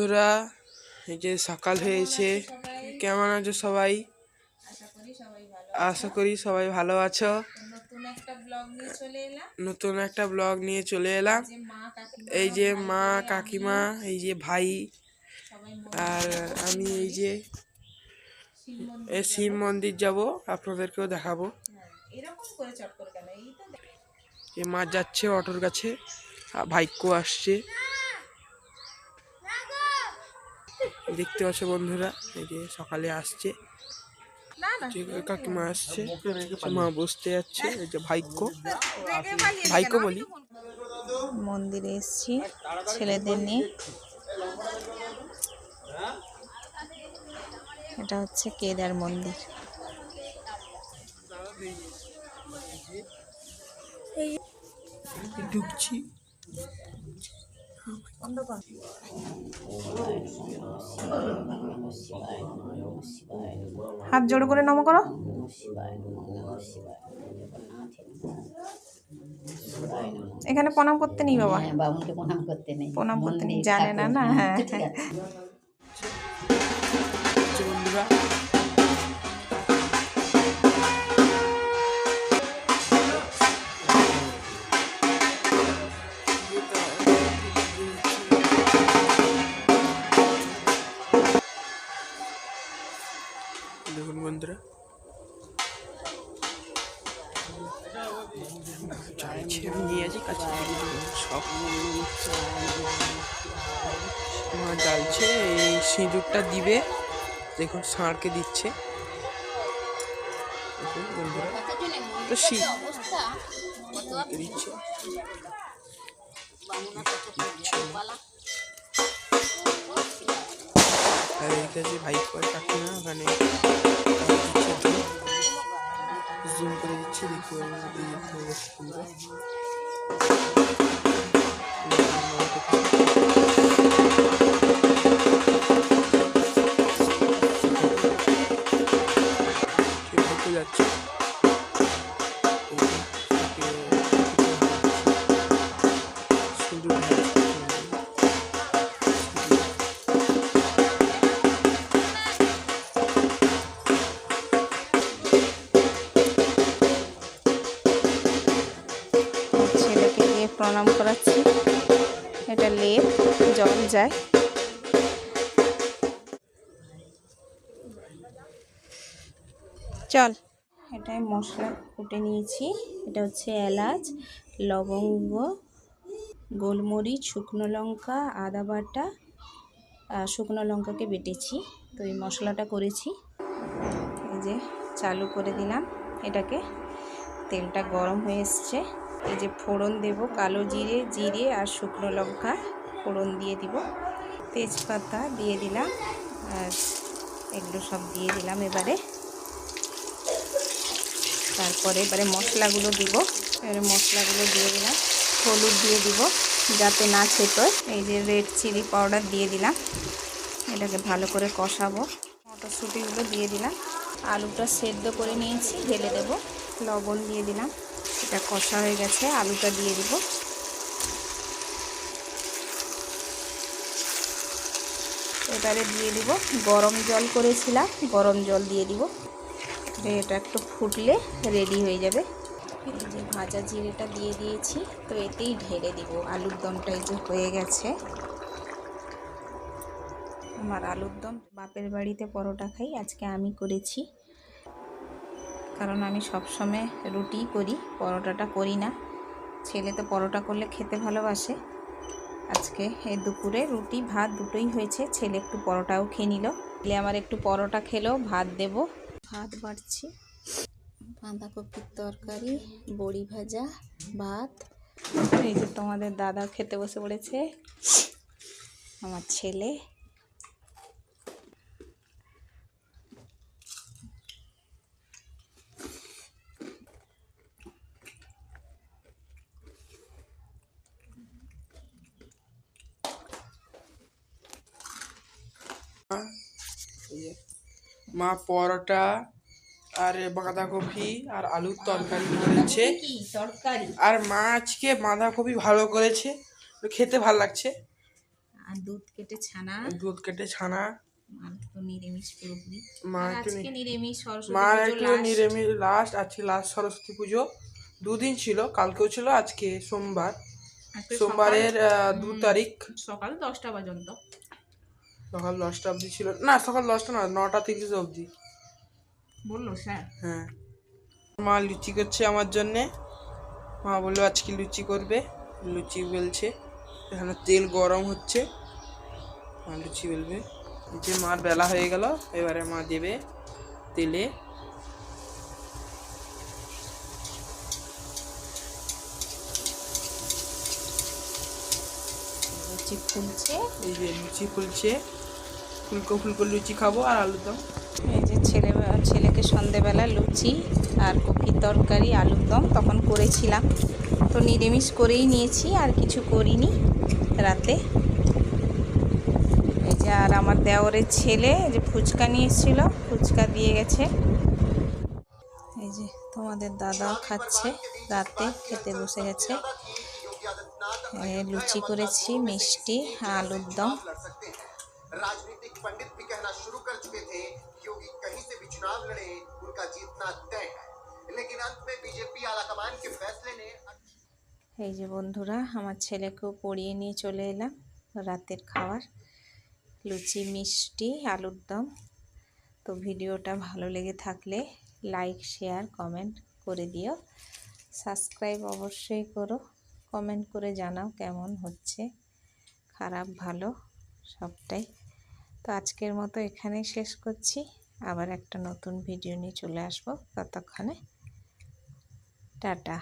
বন্ধুরা, এই যে সকাল হয়েছে। কেমন আছো সবাই? আশা করি সবাই ভালো আছো। নতুন একটা ব্লগ নিয়ে চলে এলাম। এই যে মা কাকিমা, এই যে ভাই, আর আমি এই যে এই শিব মন্দির যাব, আপনাদেরকেও দেখাবো। মা যাচ্ছে অটোর কাছে, আর ভাইক্য আসছে। দেখতে পাচ্ছ বন্ধুরা এই যে সকালে আসছে। কাকিমা আসছে মা বসতে যাচ্ছে এই যে ভাইক্য। ভাইক্য বলি। মন্দিরে এসেছি ছেলেদের নিয়ে। এটা হচ্ছে কেদার মন্দির। ঢুকছি। হাত জোড় করে নম করো। এখানে প্রণাম করতে নেই বাবা। হ্যাঁ প্রণাম করতে নেই। প্রণাম করতে নেই জানে না না হ্যাঁ। দেখুন বন্ধুরা নিয়ে আছি কাছে সব মা জ্বালছে এই সিঁদুরটা দিবে দেখুন ষাঁড়কে দিচ্ছে বন্ধুরা তো দিচ্ছে আর এই কাছে ভাই করে কাকিমা ওখানে জুম করে দিচ্ছি দেখতে সুন্দর। প্রণাম করাচ্ছি। এটা লেপ, জল যায়। চল। এটাই মশলা কুটে নিয়েছি। এটা হচ্ছে এলাচ, লবঙ্গ, গোলমরিচ, শুকনো লঙ্কা, আদা বাটা শুকনো লঙ্কাকে বেটেছি। তো এই মশলাটা করেছি। এই যে চালু করে দিলাম। এটাকে তেলটা গরম হয়ে এসছে। এই যে ফোড়ন দেব, কালো জিরে জিরে আর শুকনো লঙ্কা ফোড়ন দিয়ে দিব। তেজপাতা দিয়ে দিলাম, আর এগুলো সব দিয়ে দিলাম এবারে। তারপরে এবারে মশলাগুলো দিব, এবারে মশলাগুলো দিয়ে দিলাম, হলুদ দিয়ে দিব, যাতে না ছেটোয় এই যে রেড চিলি পাউডার দিয়ে দিলাম। এটাকে ভালো করে কষাবো। মটরশুঁটিগুলো দিয়ে দিলাম। আলুটা সেদ্ধ করে নিয়েছি, ঢেলে দেব। লবণ দিয়ে দিলাম। এটা কষা হয়ে গেছে, আলুটা দিয়ে দিব। এবারে দিয়ে দিব গরম জল করেছিলাম, গরম জল দিয়ে দিব। এটা একটু ফুটলে রেডি হয়ে যাবে। এই যে ভাজা জিরেটা দিয়ে দিয়েছি, তো এতেই ঢেলে দিব। আলুর দমটা এই যে হয়ে গেছে। আমার আলুর দম, বাপের বাড়িতে পরোটা খাই, আজকে আমি করেছি। কারণ আমি সবসময় রুটিই করি, পরোটাটা করি না। ছেলে তো পরোটা করলে খেতে ভালোবাসে। আজকে এই দুপুরে রুটি, ভাত দুটোই হয়েছে। ছেলে একটু পরোটাও খেয়ে নিল। ছেলে আমার একটু পরোটা খেলো ভাত দেব। ভাত বাড়ছি। বাঁধাকপির তরকারি, বড়ি ভাজা, ভাত। এই যে তোমাদের দাদা খেতে বসে পড়েছে। আমার ছেলে মা পরোটা আর বাঁধাকপি আর আলুর তরকারি করেছে। তরকারি? আর মা আজকে বাঁধাকপি ভালো করেছে খেতে ভালো লাগছে। আর দুধ কেটে ছানা। দুধ কেটে ছানা। মা একটু নিরামিষ লাস্ট আজকে লাস্ট সরস্বতী পুজো। দুদিন ছিল কালকেও ছিল আজকে সোমবার। সোমবারের দু তারিখ। সকাল- সকাল দশটা পর্যন্ত। সকাল দশটা অবধি ছিল। না সকাল দশটা না নটা তিরিশ অবধি। বলল স্যার? হ্যাঁ। মা লুচি করছে আমার জন্যে। মা বলল আজকে লুচি করবে। লুচি বেলছে। এখানে তেল গরম হচ্ছে। মা লুচি বেলবে। যে মার বেলা হয়ে গেল এবারে মা দেবে তেলে। লুচি ফুলছে। এই যে লুচি ফুলছে। ফুলকো ফুলকো লুচি খাব আর আলুর দম। এই যে ছেলে ছেলেকে সন্ধেবেলা লুচি আর কফির তরকারি, আলুর দম তখন করেছিলাম। তো নিরামিষ করেই নিয়েছি, আর কিছু করিনি রাতে। এই যে আর আমার দেওরের ছেলে যে ফুচকা নিয়ে ফুচকা দিয়ে গেছে। এই যে তোমাদের দাদাও খাচ্ছে, রাতে খেতে বসে গেছে। লুচি করেছি, মিষ্টি, আলুর দম। राजनीतिक पंडित भी कहना शुरू कर चुके थे कि योगी कहीं से भी चुनाव लड़े उनका जीतना तय है लेकिन अंत में बीजेपी आलाकमान के फैसले ने এই যে বন্ধুরা আমার ছেলেকেও পড়িয়ে নিয়ে চলে এলাম রাতের খাবার লুচি মিষ্টি আলুর দম তো ভিডিওটা ভালো লেগে থাকলে লাইক শেয়ার কমেন্ট করে দিও সাবস্ক্রাইব অবশ্যই করো কমেন্ট করে জানাও কেমন হচ্ছে খারাপ ভালো সবটাই তো আজকের মতো এখানেই শেষ করছি। আবার একটা নতুন ভিডিও নিয়ে চলে আসব ততক্ষণে। টাটা।